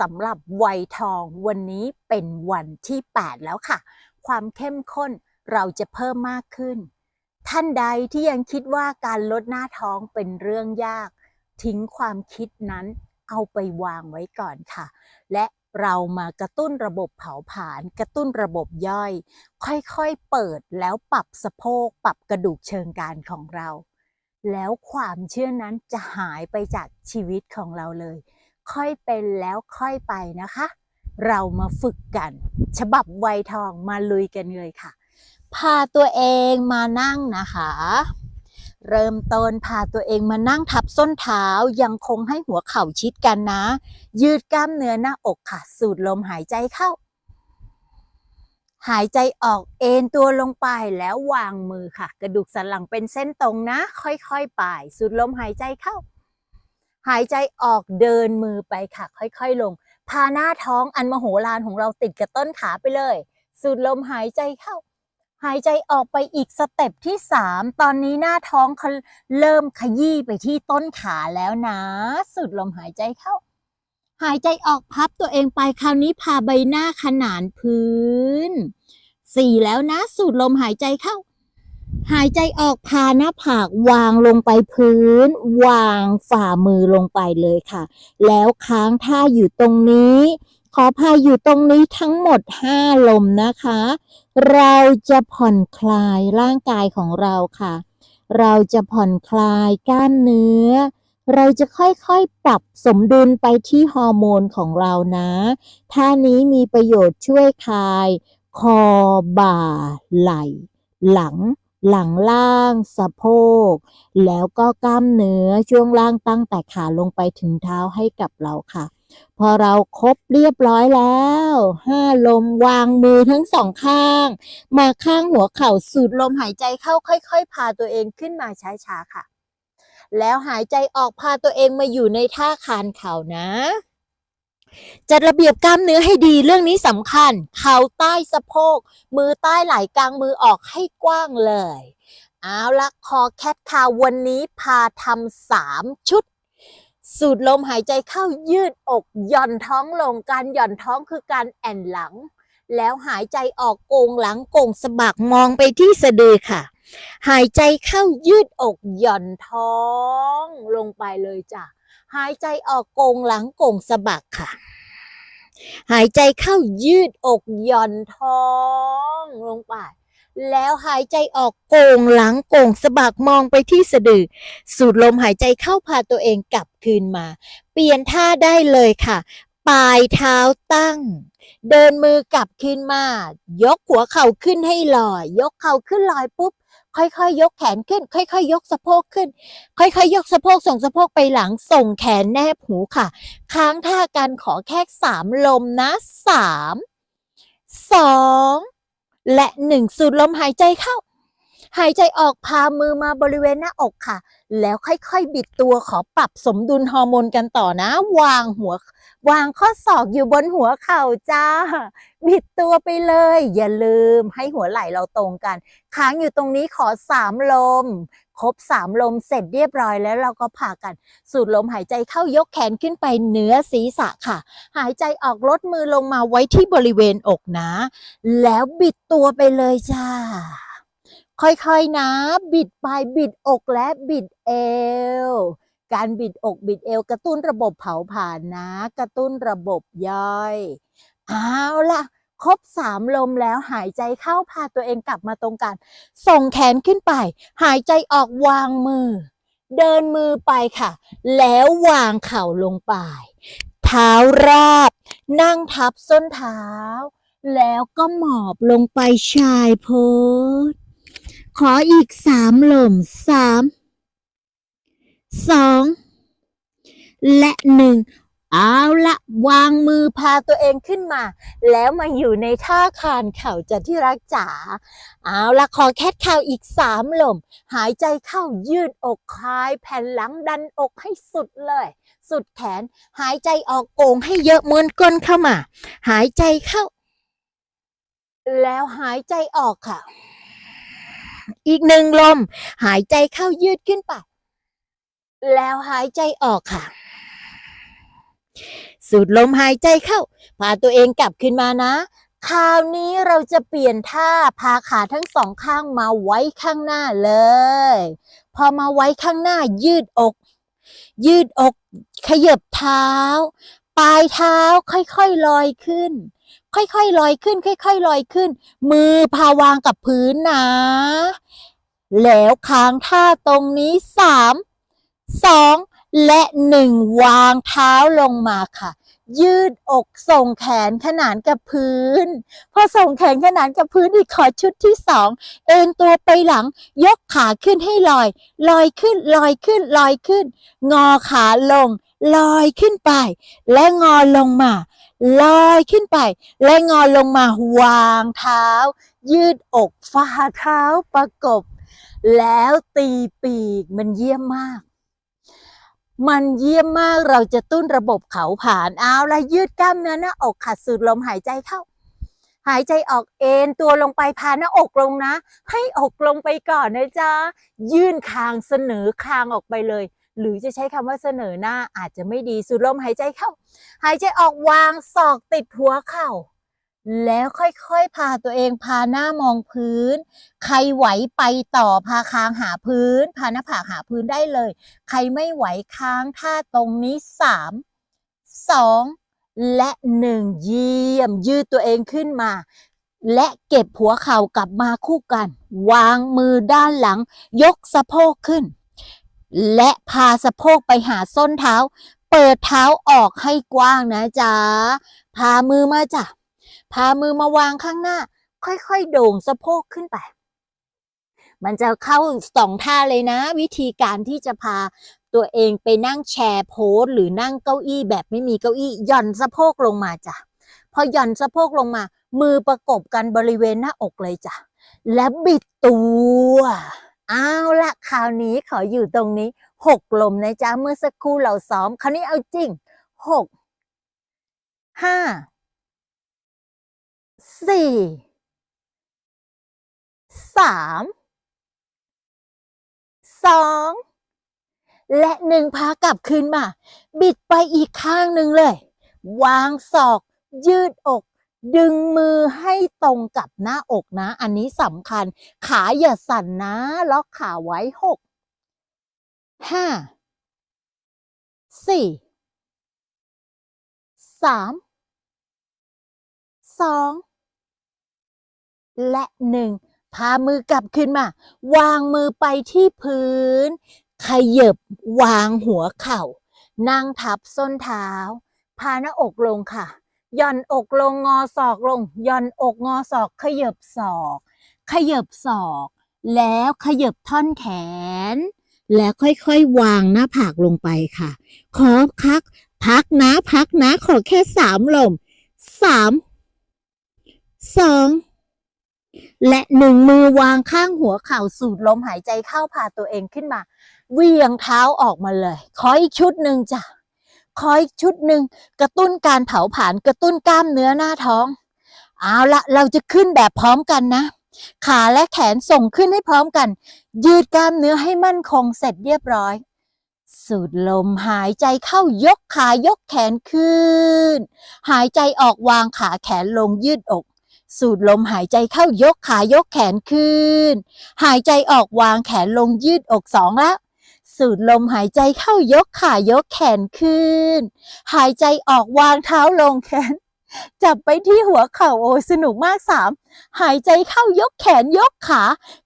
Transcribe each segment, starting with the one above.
สำหรับวัยทองวันนี้เป็นวันที่ 8 แล้วค่ะ ความเข้มข้นเราจะเพิ่มมากขึ้น ท่านใดที่ยังคิดว่าการลดหน้าท้องเป็นเรื่องยาก ทิ้งความคิดนั้นเอาไปวางไว้ก่อนค่ะ และเรามากระตุ้นระบบเผาผลาญกระตุ้นระบบย่อย ค่อยๆเปิดแล้วปรับสะโพกปรับกระดูกเชิงกรานของเรา แล้วความเชื่อนั้นจะหายไปจากชีวิตของเราเลย ค่อยเป็นแล้วค่อยไปนะคะ เรามาฝึกกัน ฉบับไวทองมาลุยกันเลยค่ะ พาตัวเองมานั่งนะคะ เริ่มต้นพาตัวเองมานั่งทับส้นเท้ายังคงให้หัวเข่าชิดกันนะ ยืดกล้ามเนื้อหน้าอกค่ะ สูดลมหายใจเข้า หายใจออกเอนตัวลงไปแล้ววางมือค่ะ กระดูกสันหลังเป็นเส้นตรงนะ ค่อยๆไป สูดลมหายใจเข้า หายใจออกเดินมือไปค่ะ ค่อยๆลง พาหน้าท้องอันมโหฬารของเราติดกับต้นขาไปเลย สูดลมหายใจเข้า หายใจออกไปอีกสเต็ปที่สามตอนนี้หน้าท้องเขาเริ่มขยี้ไปที่ต้นขาแล้วนะ สูดลมหายใจเข้า หายใจออกพับตัวเองไปคราวนี้พาใบหน้าขนานพื้นสี่แล้วนะ สูดลมหายใจเข้า หายใจออกพาหน้าผากวางลงไปพื้น วางฝ่ามือลงไปเลยค่ะ แล้วค้างท่าอยู่ตรงนี้ ขอพายอยู่ตรงนี้ทั้งหมด 5 ลมนะคะ เราจะผ่อนคลายร่างกายของเราค่ะ เราจะผ่อนคลายกล้ามเนื้อ เราจะค่อยๆปรับสมดุลไปที่ฮอร์โมนของเรานะ ท่านี้มีประโยชน์ช่วยคลาย คอบ่าไหล่ หลัง หลังล่าง สะโพก แล้วก็กล้ามเนื้อช่วงล่างตั้งแต่ขาลงไปถึงเท้าให้กับเราค่ะ พอเราครบเรียบร้อยแล้วห้าลมวางมือทั้งสองข้าง มาข้างหัวเข่าสูดลมหายใจเข้าค่อย ๆ พาตัวเองขึ้นมาช้าๆค่ะ แล้วหายใจออกพาตัวเองมาอยู่ในท่าคานเข่านะ จัดระเบียบกล้ามเนื้อให้ดีเรื่องนี้สำคัญ เข่าใต้สะโพก มือใต้ไหล่กลางมือออกให้กว้างเลย เอาละคอแคทคาววันนี้พาทำสามชุด สูดลมหายใจเข้ายืดอกหย่อนท้องลงการหย่อนท้องคือการแอนหลัง แล้วหายใจออกโกงหลังโกงสะบักมองไปที่สะดือค่ะ หายใจเข้ายืดอกหย่อนท้องลงไปเลยจ้ะ หายใจออกโกงหลังโกงสะบักค่ะ หายใจเข้ายืดอกหย่อนท้องลงไปแล้วหายใจออกโกงหลังโกงสะบักมองไปที่สะดือ สูดลมหายใจเข้าพาตัวเองกลับคืนมา เปลี่ยนท่าได้เลยค่ะ ปลายเท้าตั้ง เดินมือกลับขึ้นมา ยกหัวเข่าขึ้นให้ลอย ยกเข่าขึ้นลอยปุ๊บ ค่อยๆ ยกแขนขึ้น ค่อยๆ ยกสะโพกขึ้น ค่อยๆ ยกสะโพกส่งสะโพกไปหลังส่งแขนแนบหูค่ะ ค้างท่ากันขอแค่สามลมนะสามสองและหนึ่งสูดลมหายใจเข้า หายใจออกพามือมาบริเวณหน้าอกค่ะ แล้วค่อยๆ บิดตัวขอปรับสมดุลฮอร์โมนกันต่อนะ วางหัว วางข้อศอกอยู่บนหัวเข่าจ้า บิดตัวไปเลย อย่าลืมให้หัวไหล่เราตรงกัน ค้างอยู่ตรงนี้ขอสามลม ครบสามลมเสร็จเรียบร้อยแล้วเราก็พากัน สูดลมหายใจเข้ายกแขนขึ้นไปเหนือศีรษะค่ะ หายใจออกลดมือลงมาไว้ที่บริเวณอกนะ แล้วบิดตัวไปเลยจ้า ค่อยๆนะ บิดไปบิดอกและบิดเอว การบิดอกบิดเอว กระตุ้นระบบเผาผลาญนะ กระตุ้นระบบย่อยเอาละครบสามลมแล้วหายใจเข้าพาตัวเองกลับมาตรงกันส่งแขนขึ้นไป หายใจออกวางมือ เดินมือไปค่ะ แล้ววางเข่าลงไป เท้าราบ นั่งทับส้นเท้า แล้วก็หมอบลงไปชายโพส ขออีกสามลมสามสองและหนึ่งเอาละวางมือพาตัวเองขึ้นมา แล้วมาอยู่ในท่าคานเข่าจะที่รักจ๋าเอาละขอแคทเข่าอีกสามลม หายใจเข้ายืดอกคลายแผ่นหลังดันอกให้สุดเลย สุดแขนหายใจออกโกงให้เยอะม้วนก้นเข้ามา หายใจเข้า แล้วหายใจออกค่ะ อีกหนึ่งลม หายใจเข้ายืดขึ้นไป แล้วหายใจออกค่ะ สูดลมหายใจเข้า พาตัวเองกลับขึ้นมานะ คราวนี้เราจะเปลี่ยนท่า พาขาทั้งสองข้างมาไว้ข้างหน้าเลย พอมาไว้ข้างหน้ายืดอก ยืดอก ขยับเท้า ปลายเท้าค่อยๆลอยขึ้น ค่อยๆลอยขึ้น ค่อย ๆ ลอยขึ้น มือพาวางกับพื้นนะ แล้วค้างท่าตรงนี้สามสองและหนึ่งวางเท้าลงมาค่ะ ยืดอกส่งแขนขนานกับพื้น พอส่งแขนขนานกับพื้นอีกขอชุดที่สองเอ็นตัวไปหลัง ยกขาขึ้นให้ลอย ลอยขึ้นลอยขึ้นลอยขึ้น งอขาลง ลอยขึ้นไป และงอลงมา ลอยขึ้นไป และงอลงมาวางเท้า ยืดอกฝ่าเท้าประกบ แล้วตีปีกมันเยี่ยมมาก มันเยี่ยมมากเราจะตุ้นระบบเขาผลานเอาละยืดกล้ามเนื้อหน้าอกขัดสูดลมหายใจเข้า หายใจออกเอ็นตัวลงไปพาหน้าอกลงนะ ให้อกลงไปก่อนนะจ๊ะ ยื่นคางเสนอคางออกไปเลย หรือจะใช้คำว่าเสนอหน้าอาจจะไม่ดีสูดลมหายใจเข้า หายใจออกวางศอกติดหัวเข่า แล้วค่อยๆ พาตัวเองพาหน้ามองพื้น ใครไหวไปต่อพาคางหาพื้น พาหน้าผากหาพื้นได้เลย ใครไม่ไหวค้างท่าตรงนี้สามสองและหนึ่งเยี่ยมยืดตัวเองขึ้นมา และเก็บหัวเข่ากลับมาคู่กัน วางมือด้านหลัง ยกสะโพกขึ้น และพาสะโพกไปหาส้นเท้า เปิดเท้าออกให้กว้างนะจ๊ะ พามือมาจ้ะ พามือมาวางข้างหน้า ค่อยๆ โด่งสะโพกขึ้นไป มันจะเข้าสองท่าเลยนะ วิธีการที่จะพาตัวเองไปนั่งแชร์โพสหรือนั่งเก้าอี้แบบไม่มีเก้าอี้หย่อนสะโพกลงมาจ้ะ พอหย่อนสะโพกลงมา มือประกบกันบริเวณหน้าอกเลยจ้ะ และบิดตัว เอาละคราวนี้ขออยู่ตรงนี้หกลมนะจ๊ะเมื่อสักครู่เราซ้อม คราวนี้เอาจริงหกห้าสี่สามสองและหนึ่งพากลับคืนมา บิดไปอีกข้างหนึ่งเลย วางศอก ยืดอก ดึงมือให้ตรงกับหน้าอกนะ อันนี้สำคัญ ขาอย่าสั่นนะ ล็อกขาไว้หกห้าสี่สามสองและหนึ่งพามือกลับขึ้นมา วางมือไปที่พื้น ขยับวางหัวเข่า นั่งทับส้นเท้า พาหน้าอกลงค่ะ ย่อนอกลงงอศอกลงหย่อนอกงอศอกขยับศอก ขยับศอก แล้วขยับท่อนแขน แล้วค่อยๆ วางหน้าผากลงไปค่ะ ขอพัก พักนะพักนะ ขอแค่สามลมสามสองและหนึ่งมือวางข้างหัวเข่าสูดลมหายใจเข้าพาตัวเองขึ้นมาเวียงเท้าออกมาเลย ขออีกชุดหนึ่งจ้ะ ขออีกชุดหนึ่งกระตุ้นการเผาผลาญกระตุ้นกล้ามเนื้อหน้าท้อง เอาละเราจะขึ้นแบบพร้อมกันนะ ขาและแขนส่งขึ้นให้พร้อมกัน ยืดกล้ามเนื้อให้มั่นคงเสร็จเรียบร้อย สูดลมหายใจเข้ายกขายกแขนขึ้น หายใจออกวางขาแขนลงยืดอกสูดลมหายใจเข้ายกขายกแขนขึ้น หายใจออกวางแขนลงยืดอกสองแล้ว สูดลมหายใจเข้ายกขายกแขนขึ้น หายใจออกวางเท้าลงแขน จับไปที่หัวเข่าโอ้ยสนุกมากสามหายใจเข้ายกแขนยกขา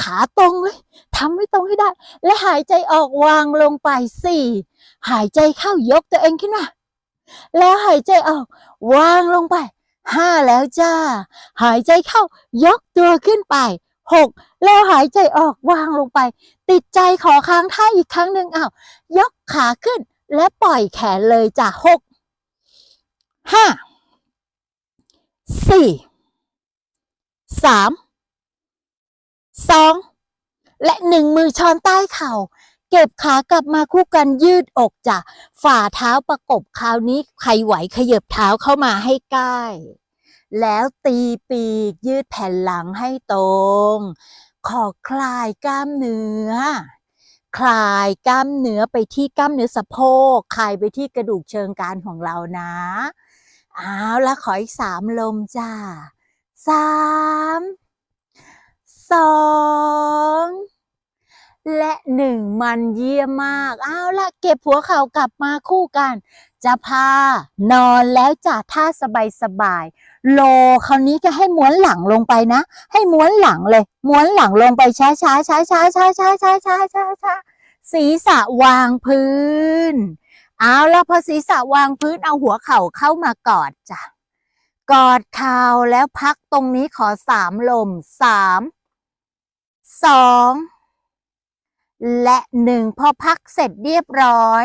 ขาตรงเลยทำให้ตรงให้ได้ และหายใจออกวางลงไปสี่หายใจเข้ายกตัวเองขึ้นมาแล้วหายใจออกวางลงไปห้าแล้วจ้า หายใจเข้ายกตัวขึ้นไป หกแล้วหายใจออกวางลงไป ติดใจขอค้างท่าอีกครั้งหนึ่งอ้าวยกขาขึ้นและปล่อยแขนเลยจ้ะหกห้าสี่สามสองและหนึ่งมือช้อนใต้เข่า เก็บขากลับมาคู่กันยืดอกจ้ะฝ่าเท้าประกบคราวนี้ใครไหวขยับเท้าเข้ามาให้ใกล้ แล้วตีปีกยืดแผ่นหลังให้ตรง ขอคลายกล้ามเนื้อ คลายกล้ามเนื้อไปที่กล้ามเนื้อสะโพก คลายไปที่กระดูกเชิงกรานของเรานะเอาและขออีกสามลมจ้าสามสอง และหนึ่งมันเยี่ยมมาก เอาละเก็บหัวเข่ากลับมาคู่กัน จะพานอนแล้วจ้ะท่าสบายสบายๆโลคราวนี้ก็ให้ม้วนหลังลงไปนะ ให้ม้วนหลังเลย ม้วนหลังลงไปช้าช้าช้าช้าช้าช้าช้าช้าช้าช้าศีรษะวางพื้น เอาแล้วพอศีรษะวางพื้นเอาหัวเข่าเข้ามากอดจ้ะกอดเข่าแล้วพักตรงนี้ขอสามลมสามสอง และหนึ่งพอพักเสร็จเรียบร้อย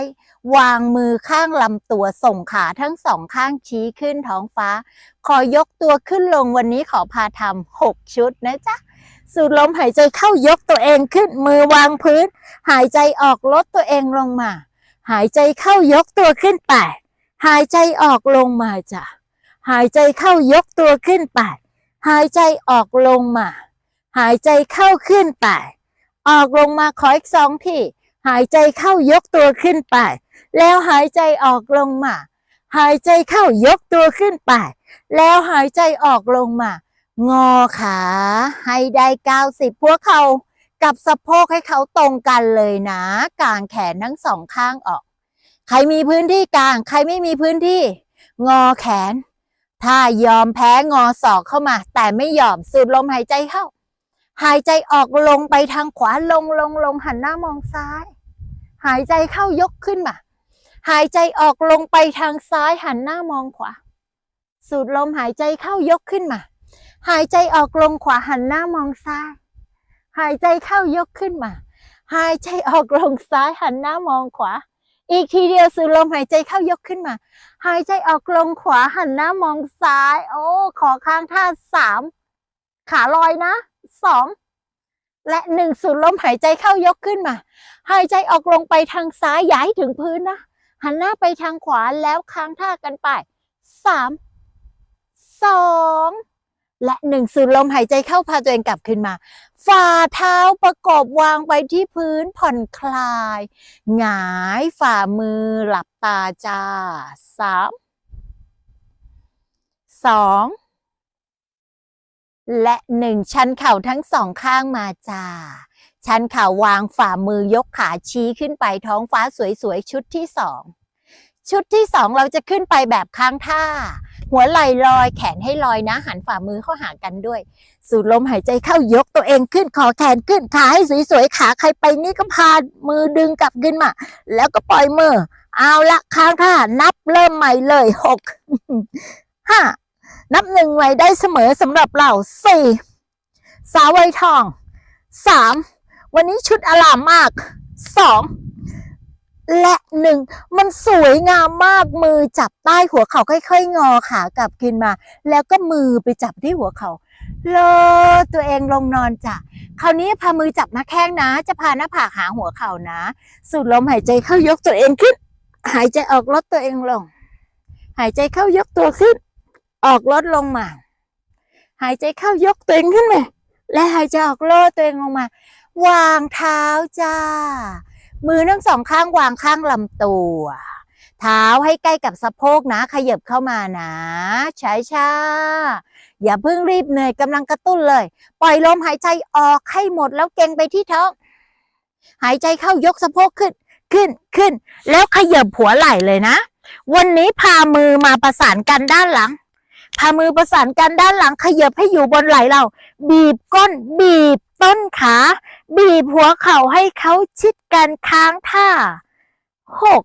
วางมือข้างลำตัวส่งขาทั้งสองข้างชี้ขึ้นท้องฟ้า ขอยกตัวขึ้นลงวันนี้ขอพาทำหกชุดนะจ๊ะ สูดลมหายใจเข้ายกตัวเองขึ้นมือวางพื้น หายใจออกลดตัวเองลงมา หายใจเข้ายกตัวขึ้นไปดหายใจออกลงมาจ้ะหายใจเข้ายกตัวขึ้นไปดหายใจออกลงมา หายใจเข้าขึ้นไปด ออกลงมาขออีกสองทีหายใจเข้ายกตัวขึ้นไป แล้วหายใจออกลงมา หายใจเข้ายกตัวขึ้นไป แล้วหายใจออกลงมา งอขาให้ได้เก้าสิบพวกเขากับสะโพกให้เขาตรงกันเลยนะกางแขนทั้งสองข้างออก ใครมีพื้นที่กลาง ใครไม่มีพื้นที่ งอแขน ถ้ายอมแพ้งอศอกเข้ามา แต่ไม่ยอมสูดลมหายใจเข้า หายใจออกลงไปทางขวาลงลงลงหันหน้ามองซ้าย หายใจเข้ายกขึ้นมา หายใจออกลงไปทางซ้ายหันหน้ามองขวา สูดลมหายใจเข้ายกขึ้นมา หายใจออกลงขวาหันหน้ามองซ้าย หายใจเข้ายกขึ้นมา หายใจออกลงซ้ายหันหน้ามองขวา อีกทีเดียวสูดลมหายใจเข้ายกขึ้นมา หายใจออกลงขวาหันหน้ามองซ้าย โอ้ขอค้างท่าสามขาลอยนะ สองและหนึ่งสูดลมหายใจเข้ายกขึ้นมา หายใจออกลงไปทางซ้ายอย่าให้ถึงพื้นนะหันหน้าไปทางขวาแล้วค้างท่ากันไปสามสองและหนึ่งสูดลมหายใจเข้าพาตัวเองกลับขึ้นมา ฝ่าเท้าประกอบวางไปที่พื้นผ่อนคลาย หงายฝ่ามือหลับตาจ้าสามสอง และหนึ่งชันเข่าทั้งสองข้างมาจ้า ชันเข่าวางฝ่ามือยกขาชี้ขึ้นไปท้องฟ้าสวยๆ ชุดที่สอง ชุดที่สองเราจะขึ้นไปแบบค้างท่า หัวไหล่ลอยแขนให้ลอยนะ หันฝ่ามือเข้าหากันด้วย สูดลมหายใจเข้ายกตัวเองขึ้นขอแขนขึ้นขาให้สวยๆ ขาใครไปนี่ก็พามือดึงกลับขึ้นมา แล้วก็ปล่อยมือ เอาละค้างท่านับเริ่มใหม่เลยหกห้า นับหนึ่งไว้ได้เสมอสำหรับเราสี่สาวไวทองสามวันนี้ชุดอลามมากสองและหนึ่งมันสวยงามมากมือจับใต้หัวเขาค่อยๆ งอขากลับขึ้นมา แล้วก็มือไปจับที่หัวเขาโลตัวเองลงนอนจ้ะคราวนี้พามือจับหน้าแข้งนะ จะพาหน้าผากหาหัวเข่านะ สูดลมหายใจเข้ายกตัวเองขึ้น หายใจออกลดตัวเองลง หายใจเข้ายกตัวขึ้น ออกลดลงมา หายใจเข้ายกตัวเองขึ้นมาและหายใจออกลดตัวเองลงมา วางเท้าจ้า มือทั้งสองข้างวางข้างลำตัว เท้าให้ใกล้กับสะโพกนะ ขยับเข้ามานะช้าช้าอย่าเพิ่งรีบเหนื่อยกำลังกระตุ้นเลย ปล่อยลมหายใจออกให้หมดแล้วเก่งไปที่ท้องหายใจเข้ายกสะโพกขึ้นขึ้นขึ้น แล้วขยับหัวไหล่เลยนะ วันนี้พามือมาประสานกันด้านหลัง พามือประสานกันด้านหลังขยับให้อยู่บนไหล่เรา บีบก้น บีบต้นขา บีบหัวเข่าให้เขาชิดกันค้างท่าหก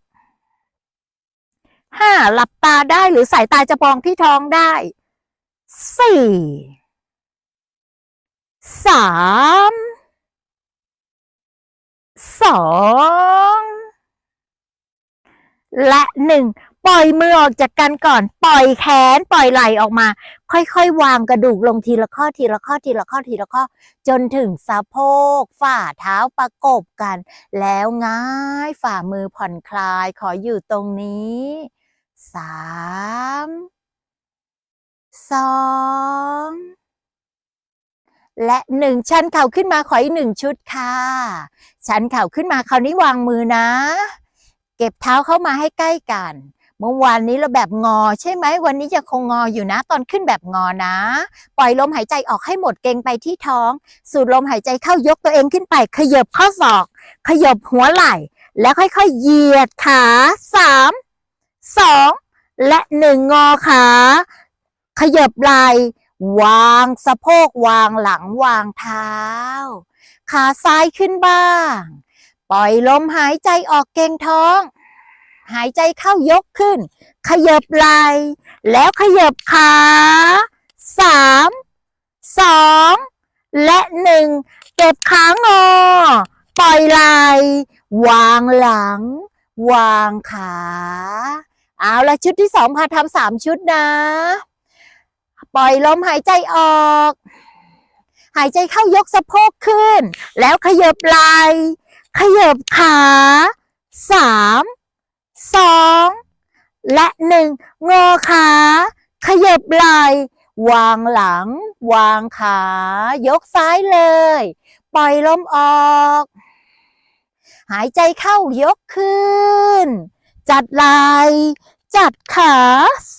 ห้าหลับตาได้หรือสายตาจะมองที่ท้องได้สี่สามสองและหนึ่ง ปล่อยมือออกจากกันก่อน ปล่อยแขนปล่อยไหล่ออกมา ค่อยๆ วางกระดูกลงทีละข้อทีละข้อทีละข้อทีละข้อ จนถึงสะโพก ฝ่าเท้าประกบกัน แล้วง่ายฝ่ามือผ่อนคลายขออยู่ตรงนี้สามสองและหนึ่งชันเข่าขึ้นมาขออีกหนึ่งชุดค่ะชันเข่าขึ้นมาคราวนี้วางมือนะ เก็บเท้าเข้ามาให้ใกล้กัน เมื่อวานนี้เราแบบงอใช่ไหมวันนี้ยังคงงออยู่นะ ตอนขึ้นแบบงอนะ ปล่อยลมหายใจออกให้หมดเกงไปที่ท้อง สูดลมหายใจเข้ายกตัวเองขึ้นไป ขยบข้อศอก ขยบหัวไหล่ แล้วค่อยๆเหยียดขาสามสองและหนึ่งงอขาขยบไหล่วางสะโพกวางหลังวางเท้า ขาซ้ายขึ้นบ้าง ปล่อยลมหายใจออกเกงท้อง หายใจเข้ายกขึ้น ขยับไหล่แล้วขยับขาสามสองและหนึ่งเก็บขางอ ปล่อยไหล่วางหลัง วางขา เอาละชุดที่สองพาทำสามชุดนะ ปล่อยลมหายใจออก หายใจเข้ายกสะโพกขึ้น แล้วขยับไหล่ขยับขาสาม สองและหนึ่งงอขาขยับไหล่วางหลัง วางขา ยกซ้ายเลย ปล่อยลมออก หายใจเข้ายกขึ้น จัดไหล่จัดขา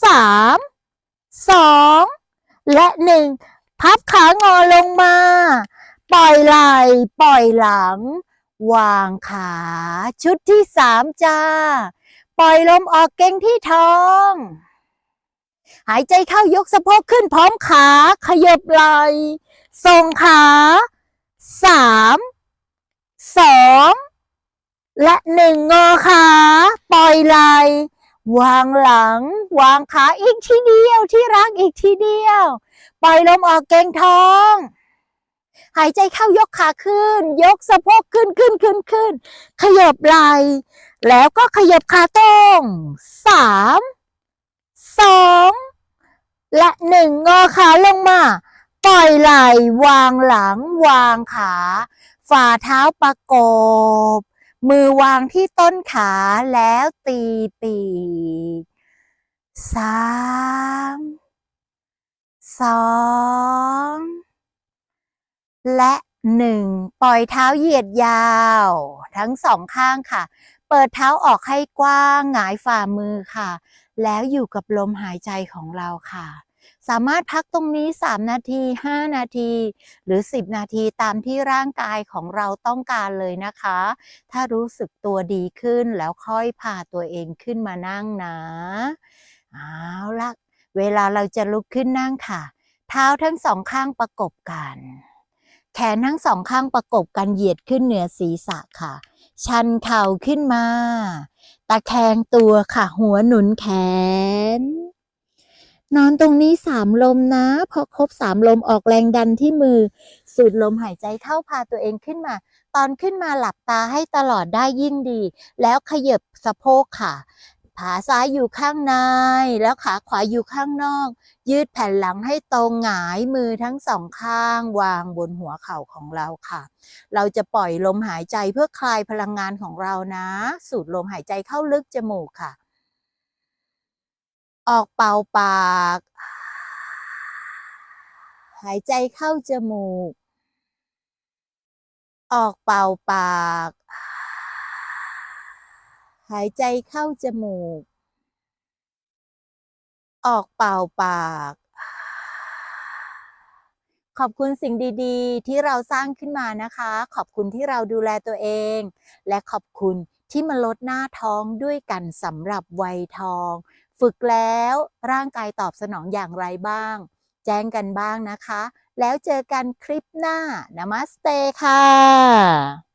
สามสองและหนึ่งพับขางอลงมา ปล่อยไหล่ปล่อยหลัง วางขาชุดที่สามจ้า ปล่อยลมออกเก่งที่ท้อง หายใจเข้ายกสะโพกขึ้นพร้อมขาขยับไหล่ส่งขาสามสองและหนึ่งงอขา ปล่อยไหล่วางหลัง วางขาอีกทีเดียวที่รักอีกทีเดียว ปล่อยลมออกเก่งท้อง หายใจเข้ายกขาขึ้น ยกสะโพกขึ้นขึ้นขึ้นขึ้น ขยับไหล่แล้วก็ขยับขาตรงสามสองและหนึ่งงอขาลงมา ปล่อยไหล่วางหลังวางขา ฝ่าเท้าประกบ มือวางที่ต้นขาแล้วตีปีกสามสอง และหนึ่งปล่อยเท้าเหยียดยาว ทั้งสองข้างค่ะ เปิดเท้าออกให้กว้างหงายฝ่ามือค่ะ แล้วอยู่กับลมหายใจของเราค่ะ สามารถพักตรงนี้ 3 นาที 5 นาที หรือ 10 นาทีตามที่ร่างกายของเราต้องการเลยนะคะ ถ้ารู้สึกตัวดีขึ้นแล้วค่อยพาตัวเองขึ้นมานั่งนะเอาละเวลาเราจะลุกขึ้นนั่งค่ะ เท้าทั้งสองข้างประกบกัน แขนทั้งสองข้างประกบกันเหยียดขึ้นเหนือศีรษะค่ะ ชันเข่าขึ้นมา ตะแคงตัวค่ะ หัวหนุนแขน นอนตรงนี้สามลมนะ พอครบสามลมออกแรงดันที่มือ สูดลมหายใจเข้าพาตัวเองขึ้นมา ตอนขึ้นมาหลับตาให้ตลอดได้ยิ่งดี แล้วขยับสะโพกค่ะ ขาซ้ายอยู่ข้างใน แล้วขาขวาอยู่ข้างนอก ยืดแผ่นหลังให้ตรงหงายมือทั้งสองข้าง วางบนหัวเข่าของเราค่ะ เราจะปล่อยลมหายใจเพื่อคลายพลังงานของเรานะ สูดลมหายใจเข้าลึกจมูกค่ะ ออกเป่าปาก หายใจเข้าจมูก ออกเป่าปาก หายใจเข้าจมูก ออกเป่าปาก ขอบคุณสิ่งดีๆ ที่เราสร้างขึ้นมานะคะ ขอบคุณที่เราดูแลตัวเอง และขอบคุณที่มาลดหน้าท้องด้วยกันสำหรับวัยทอง ฝึกแล้วร่างกายตอบสนองอย่างไรบ้าง แจ้งกันบ้างนะคะ แล้วเจอกันคลิปหน้านามัสเตค่ะ